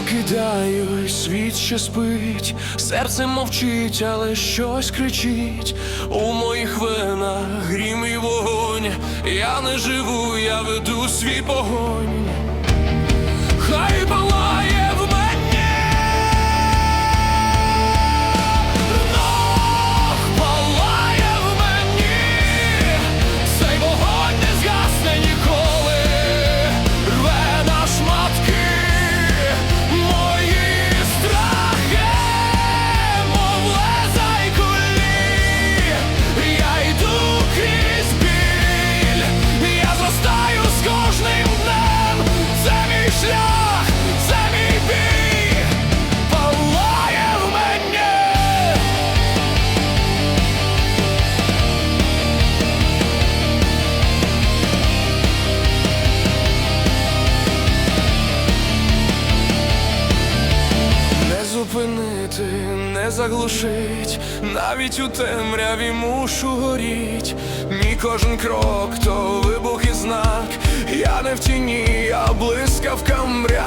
Прокидаюсь, світ ще спить, серце мовчить, але щось кричить. У моїх венах грім і вогонь. Я не живу, я веду свій погонь. Зупинити, не заглушить, навіть у темряві мушу горіть. Мій кожен крок то вибух і знак. Я не в тіні, я блискавка мряк.